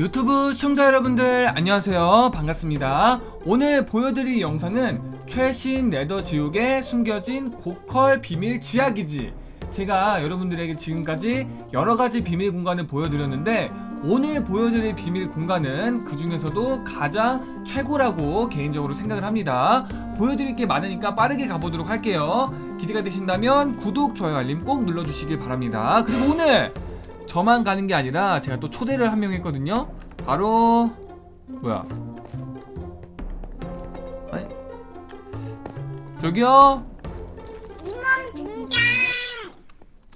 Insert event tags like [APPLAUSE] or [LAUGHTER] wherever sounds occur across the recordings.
유튜브 시청자 여러분들 안녕하세요. 반갑습니다. 오늘 보여드릴 영상은 최신 네더 지옥에 숨겨진 고컬 비밀 지하기지. 제가 여러분들에게 지금까지 여러가지 비밀 공간을 보여드렸는데 오늘 보여드릴 비밀 공간은 그 중에서도 가장 최고라고 개인적으로 생각을 합니다. 보여드릴 게 많으니까 빠르게 가보도록 할게요. 기대가 되신다면 구독, 좋아요, 알림 꼭 눌러주시길 바랍니다. 그리고 오늘 저만 가는 게 아니라 제가 또 초대를 한 명 했거든요. 바로 뭐야? 아니 저기요 이몸 등장!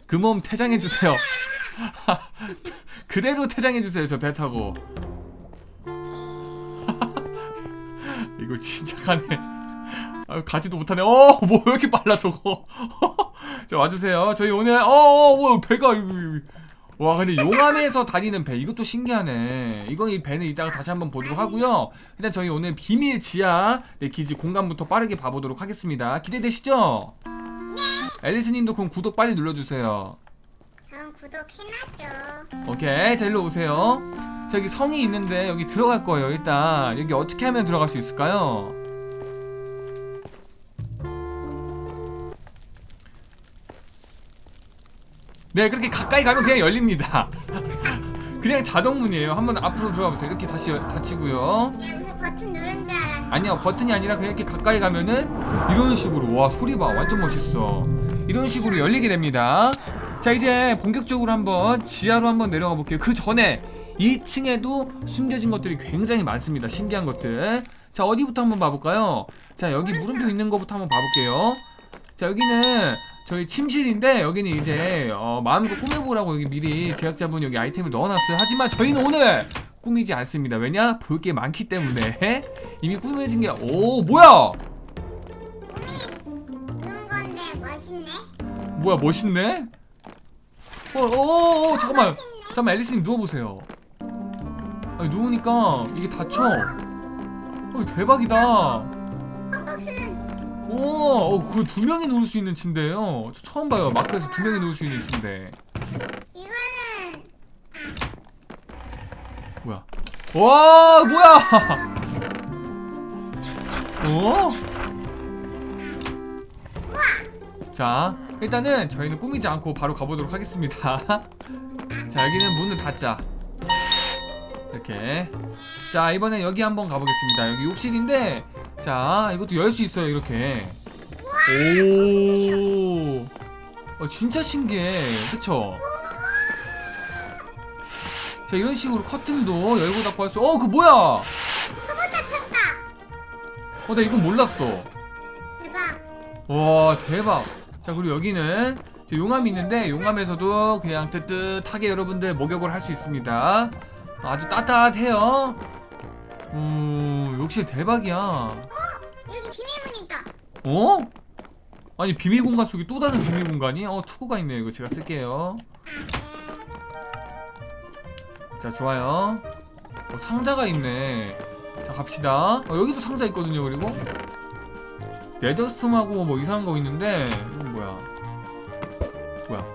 그몸 퇴장해 주세요. [LAUGHS] 그대로 퇴장해 주세요. 저 배 타고. [LAUGHS] 이거 진짜 가네. 아, 가지도 못하네. 어, 뭐 왜 이렇게 빨라 저거. [LAUGHS] 자 와주세요. 저희 오늘 어, 어, 어 배가 이거. 와 근데 용암에서 다니는 배 이것도 신기하네. 이건 이 배는 이따가 다시 한번 보도록 하고요. 일단 저희 오늘 비밀 지하 네, 기지 공간부터 빠르게 봐보도록 하겠습니다. 기대되시죠? 앨리스님도 그럼 구독 빨리 눌러주세요. 전 구독해놨죠. 오케이 자 일로 오세요. 저기 성이 있는데 여기 들어갈 거예요 일단. 여기 어떻게 하면 들어갈 수 있을까요? 네 그렇게 가까이 가면 그냥 열립니다. [LAUGHS] 그냥 자동문이에요. 한번 앞으로 들어가 보세요. 이렇게 다시 여- 닫히고요. 버튼 누른 줄 알았는데. 아니요 버튼이 아니라 그냥 이렇게 가까이 가면은 이런 식으로. 와 소리 봐. 완전 멋있어. 이런 식으로 열리게 됩니다. 자 이제 본격적으로 한번 지하로 한번 내려가 볼게요. 그 전에 2층에도 숨겨진 것들이 굉장히 많습니다. 신기한 것들. 자 어디부터 한번 봐볼까요? 자 여기 물음표 있는 거부터 한번 봐볼게요. 자 여기는 저희 침실인데 여기는 이제 어, 마음껏 꾸며보라고 여기 미리 제작자분 여기 아이템을 넣어놨어요. 하지만 저희는 오늘 꾸미지 않습니다. 왜냐? 볼 게 많기 때문에. [LAUGHS] 이미 꾸며진 게 오 뭐야? 건데 멋있네. 뭐야 멋있네? 어어어 어, 잠깐만. 잠깐만 앨리스님 누워보세요. 아니 누우니까 이게 닫혀. 어 대박이다. 어. 오, 어, 그거 두 명이 누울 수 있는 침대예요. 저 처음 봐요. 마크에서 두 명이 누울 수 있는 침대. 이거는 뭐야? 와, 뭐야? 어? 자, 일단은 저희는 꾸미지 않고 바로 가보도록 하겠습니다. [LAUGHS] 자, 여기는 문을 닫자. 이렇게. 자, 이번엔 여기 한번 가보겠습니다. 여기 욕실인데, 자, 이것도 열 수 있어요, 이렇게. 오, 어, 진짜 신기해. 그쵸? 자, 이런 식으로 커튼도 열고 닫고 할 수, 어, 그 뭐야? 그거 잡혔다. 어, 나 이건 몰랐어. 대박. 와 대박 자 그리고 여기는 용암이 있는데 용암에서도 그냥 뜨뜻하게 여러분들 목욕을 할 수 있습니다 아주 따뜻해요. 음 역시 대박이야. 여기 비밀문 있다. 어? 아니 비밀 공간 속에 또 다른 비밀 공간이? 어 투구가 있네요. 이거 제가 쓸게요. 자 좋아요. 어, 상자가 있네. 자 갑시다. 어, 여기도 상자 있거든요 그리고. 레더스톰하고 뭐 이상한 거 있는데 이건 뭐야? 뭐야?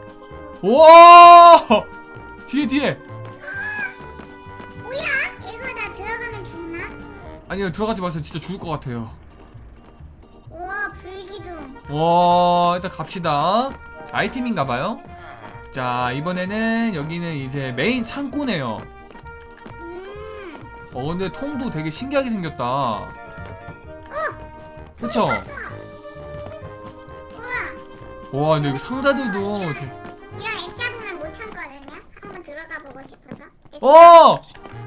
우와! [LAUGHS] 뒤에 뒤에 아니요 들어가지 마세요 진짜 죽을 것 같아요 우와 불기둥. 와 일단 갑시다 아이템인가봐요 자 이번에는 여기는 이제 메인 창고네요 음. 어 근데 통도 되게 신기하게 생겼다 그쵸? 우와. 와 근데 여기 상자들도 되게... 이런 액자 보면 못 참거든요. 한번 들어가 보고 싶어서. 어!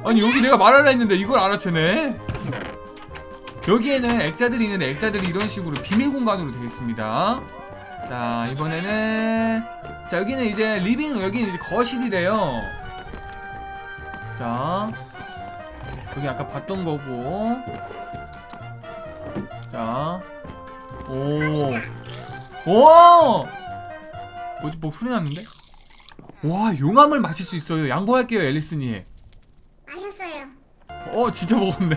아니 여기 내가 말하려 했는데 이걸 알아채네 여기에는 액자들이 있는데 액자들이 이런 식으로 비밀 공간으로 되어 있습니다. 자 이번에는 자 여기는 이제 리빙 여기는 이제 거실이래요. 자 여기 아까 봤던 거고. 자오. 오! 뭐지? 뭐 소리 났는데? 와 용암을 마실 수 있어요. 양보할게요 앨리스님. 마셨어요. 어 진짜 먹었네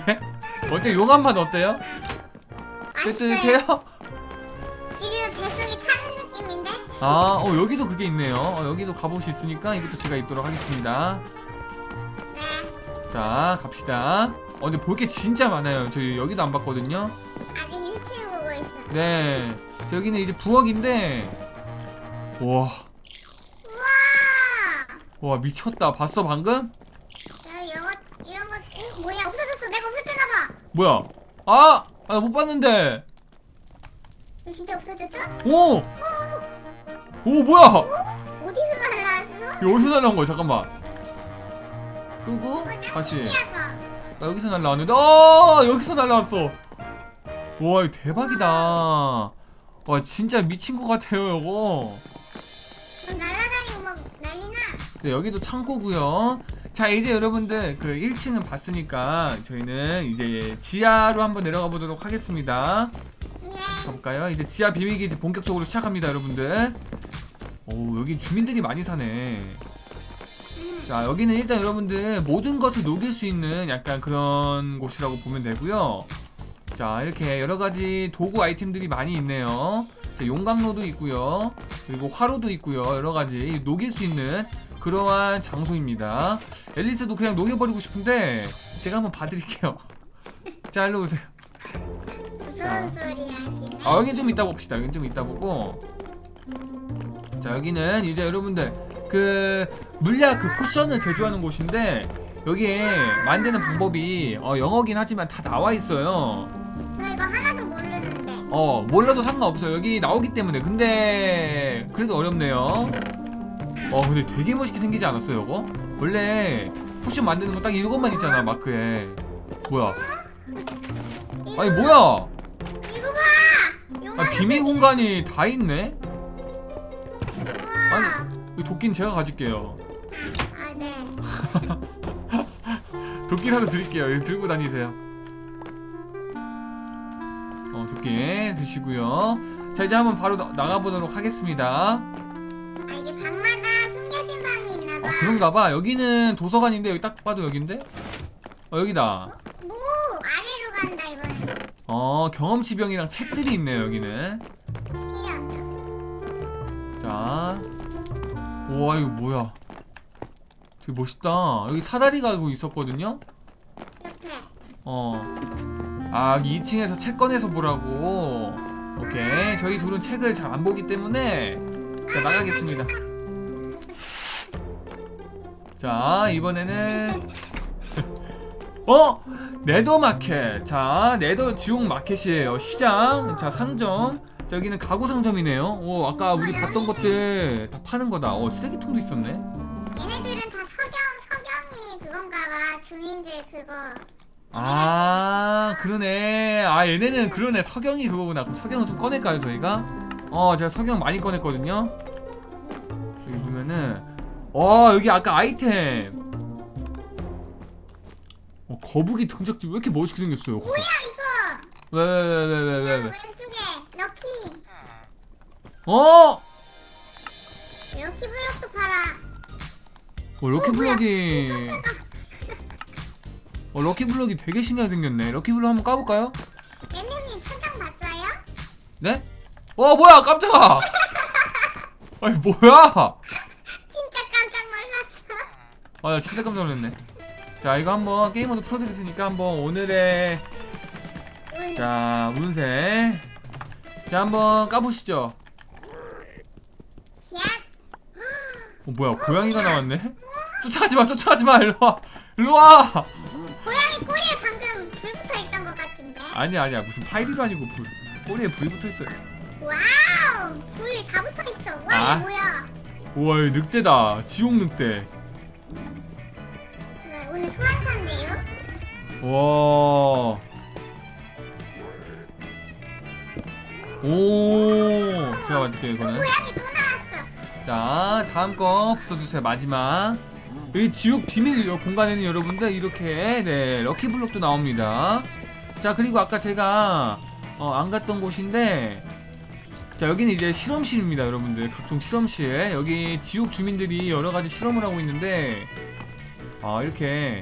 어때 용암 맛 어때요? 뜨뜻해요? 지금 뱃속이 타는 느낌인데? 아, 어 여기도 그게 있네요. 어, 여기도 갑옷이 있으니까 이것도 제가 입도록 하겠습니다. 네. 자 갑시다 어 근데 볼 게 진짜 많아요 저희 여기도 안 봤거든요 아직 1층 보고 있어. 네 자, 여기는 이제 부엌인데 와, 우와! 와 미쳤다 봤어 방금? 야, 이거, 이런 거, 어, 뭐야, 없어졌어. 내가 없었나봐. 뭐야? 아! 아 못 봤는데. 이거 진짜 없어졌어? 오! 오 뭐야? 어디서 날라왔어? 어디서 날라온 거야 잠깐만. 끄고 어, 짱 다시. 신기하다. 나 여기서 날라왔는데. 아 여기서 날라왔어. 와 이거 대박이다. 와. 진짜 미친 것 같아요 이거. 어, 날아다니고 막 난리나. 네, 여기도 창고고요 자 이제 여러분들 그 1층은 봤으니까 저희는 이제 지하로 한번 내려가 보도록 하겠습니다 네. 가볼까요? 이제 지하 비밀기지 본격적으로 시작합니다 여러분들 오 여기 주민들이 많이 사네 음. 자 여기는 일단 여러분들 모든 것을 녹일 수 있는 약간 그런 곳이라고 보면 되고요 자 이렇게 여러가지 도구 아이템들이 많이 있네요 자, 용광로도 있고요 그리고 화로도 있고요 여러가지 녹일 수 있는 그러한 장소입니다. 앨리스도 그냥 녹여버리고 싶은데 제가 한번 봐드릴게요. [LAUGHS] 자 일로 오세요. 무서운 소리 하시네. 아 여긴 좀 이따 봅시다. 여긴 좀 이따 보고. 자 여기는 이제 여러분들 그 물약 그 포션을 제조하는 곳인데 여기에 만드는 방법이 어, 영어긴 하지만 다 나와 있어요. 나 이거 하나도 모르는데. 어 몰라도 상관없어요. 여기 나오기 때문에. 근데 그래도 어렵네요 어 근데 되게 멋있게 생기지 않았어요 이거? 원래 포션 만드는 거 딱 이것만 있잖아 마크에 뭐야 아니 뭐야 이거 봐! 아, 비밀. 공간이 다 있네. 이 도끼는 제가 가질게요. 아, 네. [LAUGHS] 도끼라도 드릴게요. 이거 들고 다니세요. 어, 도끼 드시고요. 자, 이제 한번 바로 나, 나가보도록 하겠습니다. 그런가 봐. 여기는 도서관인데, 여기 딱 봐도 여긴데? 어, 여기다. 뭐, 아래로 간다, 이거는. 어, 경험치병이랑 책들이 있네요, 여기는. 필요 없어. 자. 우와, 이거 뭐야. 되게 멋있다. 여기 사다리 가고 있었거든요? 옆에. 어. 아, 2층에서 책 꺼내서 보라고. 오케이. 저희 둘은 책을 잘 안 보기 때문에 자, 나가겠습니다. 자, 이번에는 [LAUGHS] 어? 네더 마켓. 자, 네더 지옥 마켓이에요. 시장. 자, 상점. 자, 여기는 가구 상점이네요. 오, 아까 우리 봤던 것들 다 파는 거다. 어, 쓰레기통도 있었네. 얘네들은 다 석영, 석영이 그건가 봐. 주민들 그거. 아 그러네 아 얘네는 그러네 석영이 그거구나 그럼 석영은 좀 꺼낼까요 저희가? 어 제가 석영 많이 꺼냈거든요 여기 보면은 어 여기 아까 아이템 어 거북이 등짝지 왜 이렇게 멋있게 생겼어요 뭐야, 이거! 왜왜 왜 왜 왜왜왜 왼쪽에 럭키. 어? 럭키 블록도 팔아. 어 럭키 블럭이 어 [LAUGHS] 럭키 블럭이 되게 신기하게 생겼네 럭키 블럭 한번 까볼까요? 엠엠님 천장 봤어요? 네? 어 뭐야 깜짝아 [LAUGHS] 아니 뭐야. 아, 나 진짜 깜짝 놀랐네. 자, 이거 한번 게임 모드 풀어드릴 테니까 한번 오늘의 운. 자 운세 자 한번 까보시죠. 샷. 어 뭐야 고양이가 나왔네? 쫓아가지 마, 쫓아가지 마, 일로 와, 일로 와. 고양이 꼬리에 방금 불 붙어 있던 것 같은데. 아니야, 아니야, 무슨 파이리도 아니고 불 꼬리에 불이 붙어 있어요. 와우! 불이 다 붙어 있어. 와, 아. 뭐야? 우와, 이 늑대다, 지옥 늑대. 와. 오, 제가 맞을게요 이거는. 고양이 또 나왔어. 자 다음 거 붙여주세요 마지막 여기 지옥 비밀 요 공간에는 여러분들 이렇게 네 럭키 블록도 나옵니다 자 그리고 아까 제가 어, 안 갔던 곳인데 자 여기는 이제 실험실입니다 여러분들 각종 실험실 여기 지옥 주민들이 여러 가지 실험을 하고 있는데 아 이렇게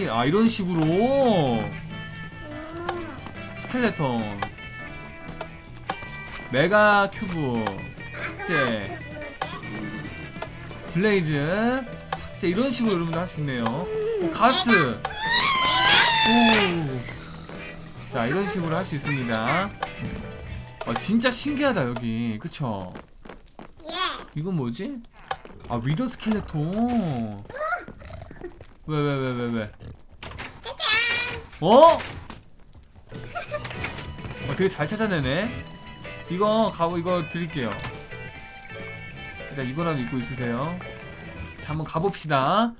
킬 아 이런 식으로 오. 스켈레톤 메가 큐브 아, 이제. 블레이즈 삭제 이런 식으로 여러분들 할 수 있네요 오, 가스 오. 자 이런 식으로 할 수 있습니다 어, 진짜 신기하다 여기 그쵸 예. 이건 뭐지? 아 위더 스켈레톤 왜 왜 왜 왜 왜, 짜잔. 어? 어 되게 잘 찾아내네. 이거 가보 이거 드릴게요. 일단 이거라도 입고 있으세요. 자 한번 가봅시다.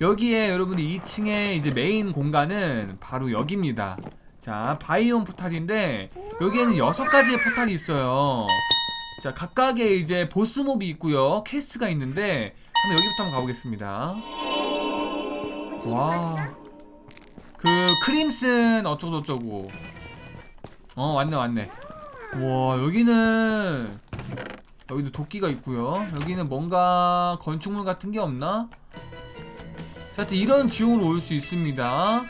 여기에 여러분들 2층에 이제 메인 공간은 바로 여기입니다. 자 바이온 포탈인데 여기에는 여섯 가지의 포탈이 있어요. 자 각각의 이제 보스몹이 있고요. 퀘스트가 있는데 한번 여기부터 한번 가보겠습니다. 와. 그 크림슨 어쩌고저쩌고 어 왔네 왔네 와 여기는 여기도 도끼가 있고요 여기는 뭔가 건축물 같은 게 없나? 자 하여튼 이런 지형으로 올 수 있습니다 아,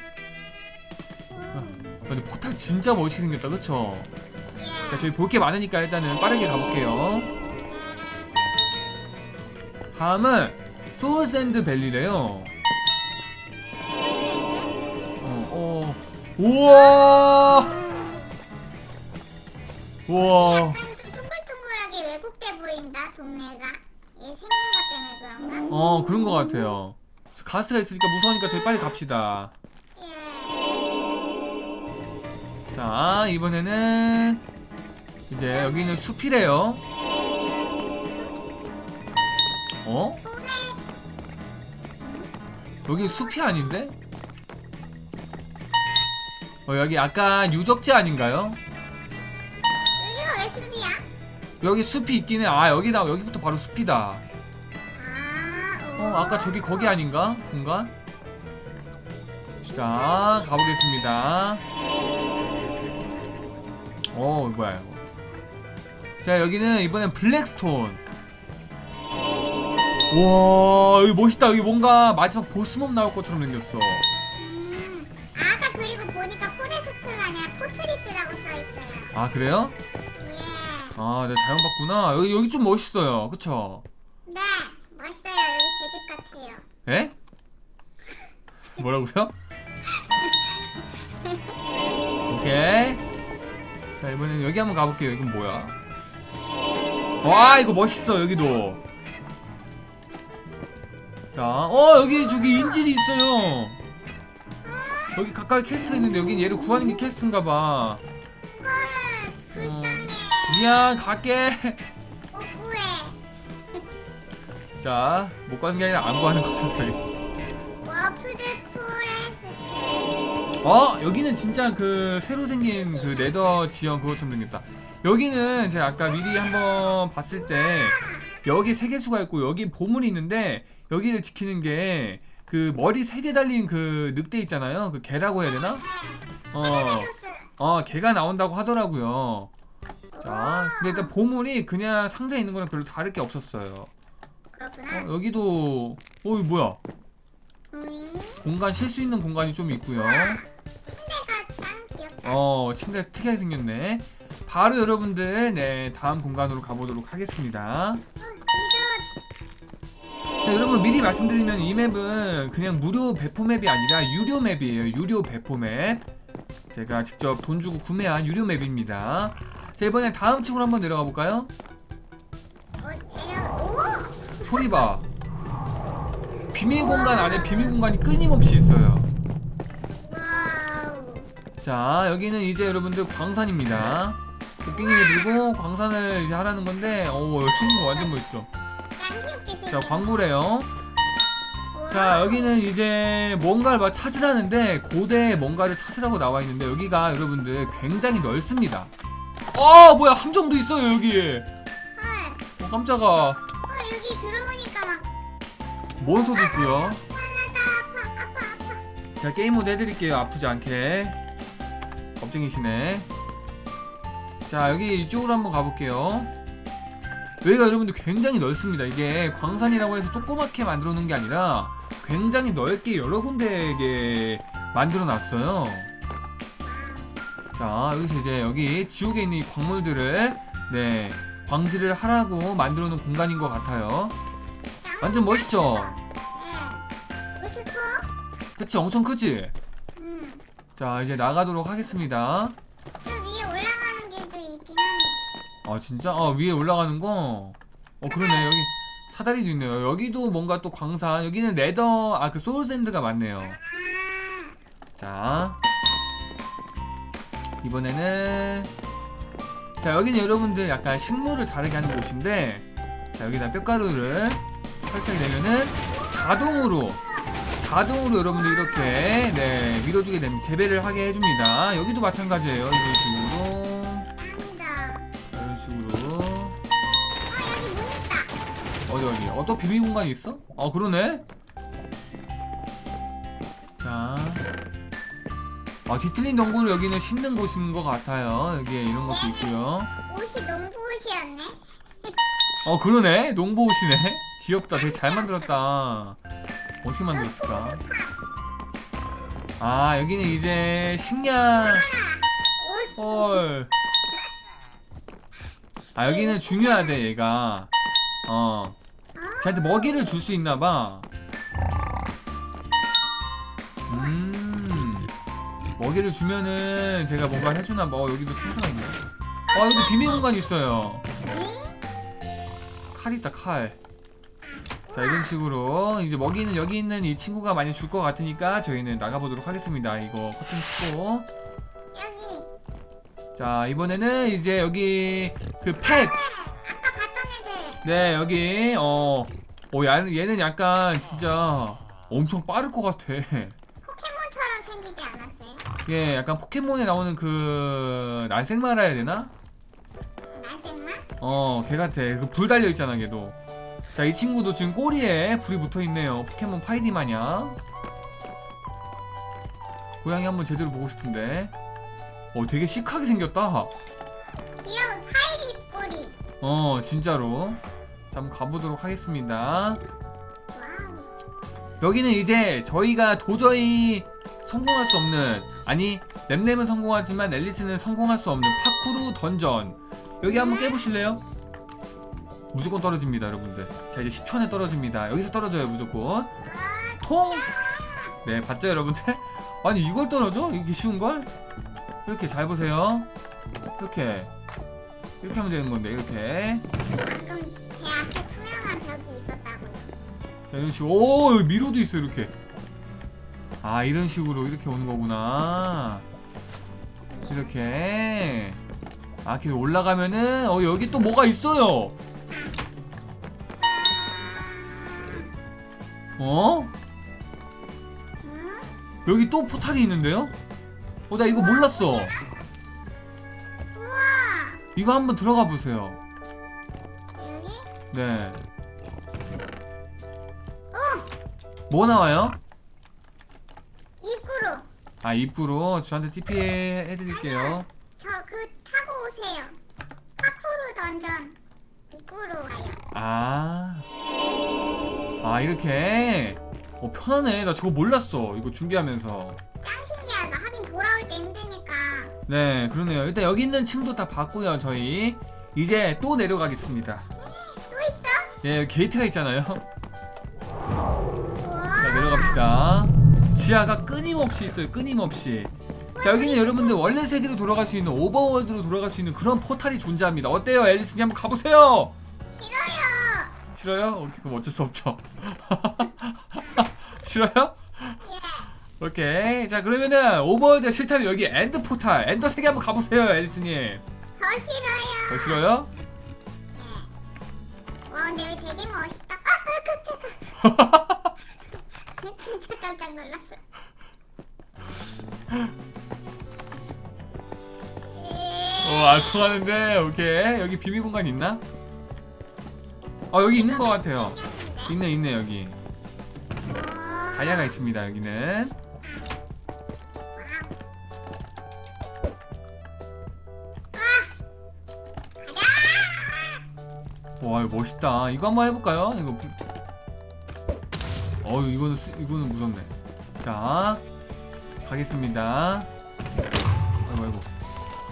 근데 포탈 진짜 멋있게 생겼다 그쵸? 예. 자 저희 볼 게 많으니까 일단은 빠르게 가볼게요 다음은 소울샌드 밸리래요 우와! 우와! 약간 좀 동글동글하게 왜곡돼 보인다 동네가. 얘 생긴 것 때문에 그런가? 어, 그런 것 같아요. 가스가 있으니까 무서우니까 저희 빨리 갑시다. 예. 자, 이번에는 이제 여기는 숲이래요. 어? 여기 숲이 아닌데? 어, 여기 약간 유적지 아닌가요? 여기가 왜 숲이야? 여기 숲이 있기는 아 여기다 여기부터 바로 숲이다. 아. 어 아까 저기 거기 아닌가 공간? 자 가보겠습니다. 어 뭐야 이거? 자 여기는 이번엔 블랙스톤. 와 여기 멋있다 여기 뭔가 마지막 보스몹 나올 것처럼 생겼어. 아 그래요? 예. 아 내가 잘못 봤구나. 여기 여기 좀 멋있어요. 그쵸? 네. 멋있어요. 여기 제 집 같아요. 에? 뭐라고요? 오케이. 자 이번엔 여기 한번 가볼게요. 이건 뭐야? 와 이거 멋있어 여기도. 자, 어 여기 저기 인질이 있어요. 여기 가까이 캐스트가 있는데 여긴 얘를 구하는 게 캐스트인가봐. 헐. 불쌍해. 미안 갈게. 억울해. 자, 못 가는 게 아니라 안 구하는 거죠 저희. 워프드 포레스트. 어 여기는 진짜 그 새로 생긴 그 레더 지형 그것처럼 생겼다 여기는 제가 아까 미리 한번 봤을 때 여기 세계수가 있고 여기 보물이 있는데 여기를 지키는 게 그 머리 세 개 달린 그 늑대 있잖아요 그 개라고 해야 되나? 어, 페가수스. 어 개가 나온다고 하더라고요. 자 근데 일단 보물이 그냥 상자에 있는 거랑 별로 다를 게 없었어요. 그렇구나. 어, 여기도 어 이거 뭐야? 음. 공간 쉴 수 있는 공간이 좀 있고요. 침대가 귀엽다. 어 침대 특이하게 생겼네. 바로 여러분들 네 다음 공간으로 가보도록 하겠습니다. 네, 여러분 미리 말씀드리면 이 맵은 그냥 무료 배포 맵이 아니라 유료 맵이에요. 유료 배포 맵 제가 직접 돈 주고 구매한 유료 맵입니다 자 이번엔 다음 층으로 한번 내려가 볼까요? 소리 봐 비밀 공간 안에 비밀 공간이 끊임없이 있어요. 자 여기는 이제 여러분들 광산입니다 곡괭이를 들고 광산을 이제 하라는 건데 오거 완전 멋있어. 자 광부래요. 자 여기는 이제 뭔가를 막 찾으라는데 고대 뭔가를 찾으라고 나와 있는데 여기가 여러분들 굉장히 넓습니다. 아 뭐야 함정도 있어요 여기. 헐. 어 깜짝아. 어, 여기 들어오니까 막 몬스터도 있고요? 화나다 아파 아파 아파. 자 게임 모드 해드릴게요 아프지 않게. 겁쟁이시네. 자 여기 이쪽으로 한번 가볼게요. 여기가 여러분들 굉장히 넓습니다. 이게 광산이라고 해서 조그맣게 만들어 놓은 게 아니라 굉장히 넓게 여러 군데에 만들어 놨어요 자 여기서 이제 여기 지옥에 있는 이 광물들을 네 광질을 하라고 만들어 놓은 공간인 것 같아요 양 완전 멋있죠? 그치 엄청 크지? 음. 자 이제 나가도록 하겠습니다. 아 진짜? 아 위에 올라가는 거? 어 그러네 여기 사다리도 있네요. 여기도 뭔가 또 광산 여기는 레더 아 그 소울샌드가 많네요. 아. 자 이번에는 자 여기는 여러분들 약간 식물을 자르게 하는 곳인데 자 여기다 뼈가루를 설치하게 되면은 자동으로 자동으로 여러분들 이렇게 네 밀어주게 됩니다. 재배를 하게 해줍니다. 여기도 마찬가지예요 이런 식으로 있다. 어디 어디 어또 비밀 공간이 있어? 어 그러네 자 아, 뒤틀린 덩굴 여기는 심는 곳인 것 같아요 여기에 이런 것도 있고요 옷이 농부 옷이었네. [LAUGHS] 어 그러네 농부 옷이네 귀엽다 되게 잘 만들었다 어떻게 만들었을까 아 여기는 이제 식량 옷. 헐. 아 여기는 중요하대 얘가. 어. 쟤한테 먹이를 줄 수 있나 봐. 음. 먹이를 주면은 제가 뭔가 해주나 봐. 어, 여기도 상자가 있네. 아 여기 비밀 공간 있어요. 칼 있다 칼. 자 이런 식으로 이제 먹이는 여기 있는 이 친구가 많이 줄 것 같으니까 저희는 나가보도록 하겠습니다. 이거 커튼 치고. 여기. 자 이번에는 이제 여기 그 펫. 네 여기 어. 어 얘는, 얘는 약간 진짜 엄청 빠를 것 같아. 포켓몬처럼 생기지 않았어요? 예, 약간 포켓몬에 나오는 그 날생마라 해야 되나? 날생마? 어, 걔 같아. 그 불 달려 있잖아, 걔도. 자, 이 친구도 지금 꼬리에 불이 붙어 있네요. 포켓몬 파이디 마냥. 고양이 한번 제대로 보고 싶은데. 어, 되게 시크하게 생겼다. 귀여운 파이리 꼬리. 어, 진짜로. 자, 한번 가보도록 하겠습니다. 여기는 이제 저희가 도저히 성공할 수 없는 아니 램램은 성공하지만 앨리스는 성공할 수 없는 파쿠르 던전 여기 한번 깨보실래요? 무조건 떨어집니다 여러분들 자 이제 10초 안에 떨어집니다 여기서 떨어져요 무조건 통! 네 봤죠 여러분들? [LAUGHS] 아니 이걸 떨어져? 이렇게 쉬운걸? 이렇게 잘 보세요 이렇게 이렇게 하면 되는 건데 이렇게 자 이런 식으로 오 여기 미로도 있어 이렇게 아 이런 식으로 이렇게 오는 거구나 이렇게 아 계속 올라가면은 어 여기 또 뭐가 있어요 어? 응? 여기 또 포탈이 있는데요? 어 나 이거 몰랐어. 이거 한번 들어가 보세요? 네 뭐 나와요? 입구로. 아 입구로 저한테 TP 해드릴게요 저 그 타고 오세요. 파쿠르 던전. 입구로 가요. 아, 아 이렇게 어 편하네. 나 저거 몰랐어. 이거 준비하면서. 짱 신기하다. 하긴 돌아올 때 힘드니까. 네, 그러네요. 일단 여기 있는 층도 다 봤고요. 저희 이제 또 내려가겠습니다. 또 있어? 예, 여기 게이트가 있잖아요. [LAUGHS] 내려갑시다. 지하가 끊임없이 있어요. 끊임없이. 자 여기는 여러분들 원래 세계로 돌아갈 수 있는 오버월드로 돌아갈 수 있는 그런 포탈이 존재합니다. 어때요, 앨리스님 한번 가보세요. 싫어요. 싫어요? 오케이, 그럼 어쩔 수 없죠. [LAUGHS] 싫어요? 예. 오케이. 자, 그러면은 오버월드 싫다면 여기 엔드 포탈, 엔더 세계 한번 가보세요, 앨리스님. 더 싫어요. 더 싫어요? 네. 와 근데 여기 되게 멋있다. 아, 아 깜짝아. [LAUGHS] 깜짝 놀랐어. 어, 안 통하는데, 오케이. 여기 비밀 공간 있나? 어, 여기 있는 것 같아요. 있네, 있네, 여기. 다이아가 있습니다, 여기는. 와, 이거 멋있다. 이거 한번 해볼까요? 이거. 비- 어유, 이거는, 쓰- 이거는 무섭네. 자, 가겠습니다. 아이고, 아이고.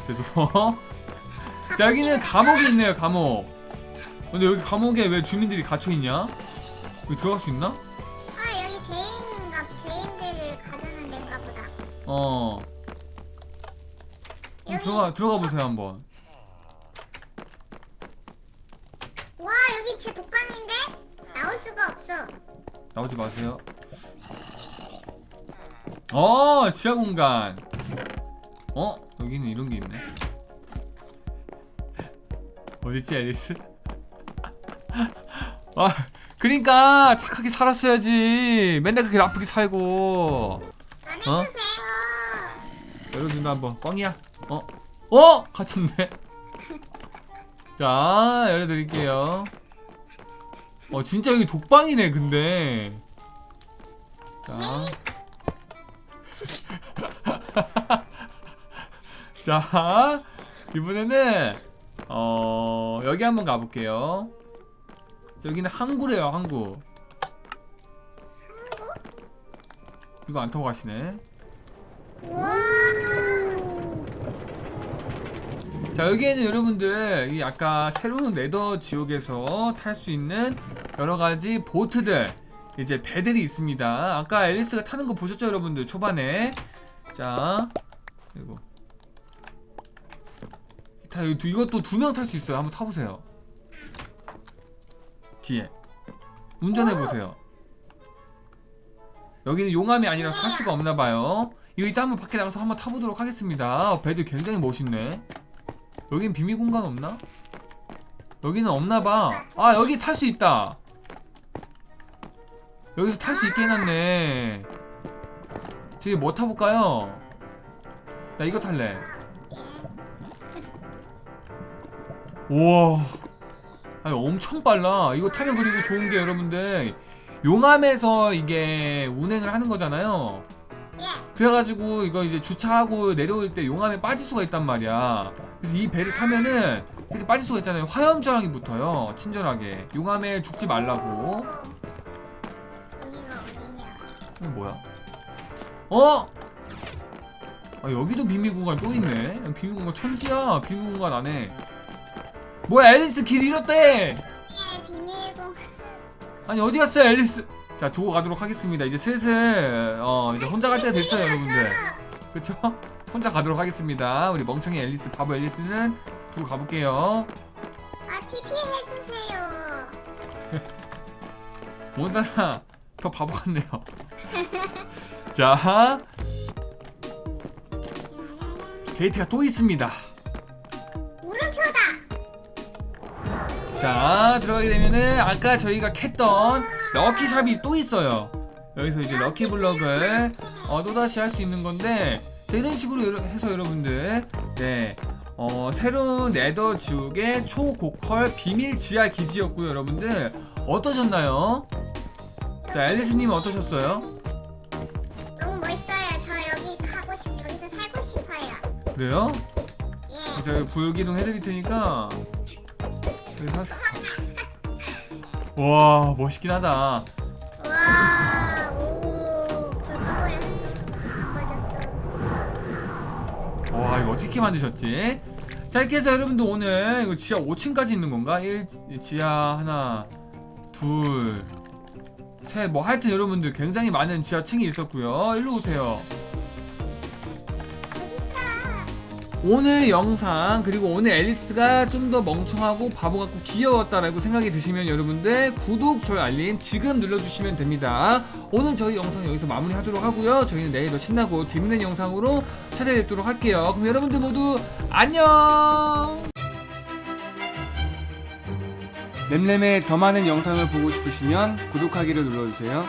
죄송. [LAUGHS] 자, 여기는 감옥이 있네요, 감옥. 근데 여기 감옥에 왜 주민들이 갇혀 있냐? 여기 들어갈 수 있나? 아 여기 제인인가 제인들을 가두는 데인가 보다. 어 여기 들어가 들어가 보세요 한번 와 여기 진짜 독방인데 나올 수가 없어. 나오지 마세요. 어 지하 공간. 어 여기는 이런 게 있네. 어딨지 앨리스? [LAUGHS] 아 그러니까 착하게 살았어야지. 맨날 그렇게 나쁘게 살고. 꺼내주세요. 열어준다 한번 뻥이야. 어? 어? 갇혔네 [LAUGHS] 자 열어드릴게요 어 진짜 여기 독방이네 근데 자 [LAUGHS] 자, 이번에는 어 여기 한번 가볼게요. 여기는 항구래요, 항구. 이거 안 타고 가시네. 와. 자 여기에는 여러분들 이 아까 새로운 네더 지옥에서 탈 수 있는 여러 가지 보트들 이제 배들이 있습니다. 아까 앨리스가 타는 거 보셨죠, 여러분들 초반에? 자 그리고 다 이것도 두 명 탈 수 있어요. 한번 타보세요. 뒤에 운전해 보세요. 여기는 용암이 아니라서 탈 수가 없나 봐요. 이거 이따 한번 밖에 나가서 한번 타보도록 하겠습니다. 어, 배들 굉장히 멋있네. 여긴 비밀 공간 없나? 여기는 없나 봐. 아, 여기 탈 수 있다. 여기서 탈 수 있게 해놨네. 저기 뭐 타볼까요? 나 이거 탈래. 우와. 아니, 엄청 빨라. 이거 타면 그리고 좋은 게 여러분들, 용암에서 이게 운행을 하는 거잖아요. 예. 그래가지고 이거 이제 주차하고 내려올 때 용암에 빠질 수가 있단 말이야. 그래서 이 배를 타면은 이렇게 빠질 수가 있잖아요. 화염 저항이 붙어요. 친절하게. 용암에 죽지 말라고. 어디냐? 이거 뭐야? 어? 아 여기도 비밀 공간 또 있네. 비밀 공간 천지야. 비밀 공간 안에. 뭐야 앨리스 길 잃었대. 예, 비밀공. 아니 어디 갔어요 앨리스? 자 두고 가도록 하겠습니다. 이제 슬슬 어 이제 혼자 갈 때가 됐어요 여러분들. 그쵸? 혼자 가도록 하겠습니다. 우리 멍청이 앨리스, 바보 앨리스는 두고 가볼게요. 아, TP 해주세요. [LAUGHS] 오늘따라 더 바보 같네요. 자, 게이트가 또 있습니다. 물음표다. 자, 들어가게 되면은 아까 저희가 캤던 럭키샵이 또 있어요. 여기서 이제 럭키블럭을 어, 또다시 할 수 있는 건데 자, 이런 식으로 해서 여러분들 네. 어, 새로운 네더 지옥의 초고퀄 비밀 지하 기지였고요, 여러분들. 어떠셨나요? 자, 앨리스님 어떠셨어요? 그래요? 예. 제가 불기둥 해드릴 테니까 여기 사세요. 와 멋있긴 하다. 와. 와 이거 어떻게 만드셨지? 자 이렇게 해서 여러분들 오늘 이거 지하 5층까지 있는 건가? 1 지하 하나 둘 셋 뭐 하여튼 여러분들 굉장히 많은 지하층이 있었고요. 일로 오세요. 오늘 영상 그리고 오늘 앨리스가 좀 더 멍청하고 바보 같고 귀여웠다라고 생각이 드시면 여러분들 구독, 좋아요, 알림 지금 눌러주시면 됩니다. 오늘 저희 영상 여기서 마무리하도록 하고요. 저희는 내일 더 신나고 재밌는 영상으로 찾아뵙도록 할게요. 그럼 여러분들 모두 안녕! 램램의 더 많은 영상을 보고 싶으시면 구독하기를 눌러주세요.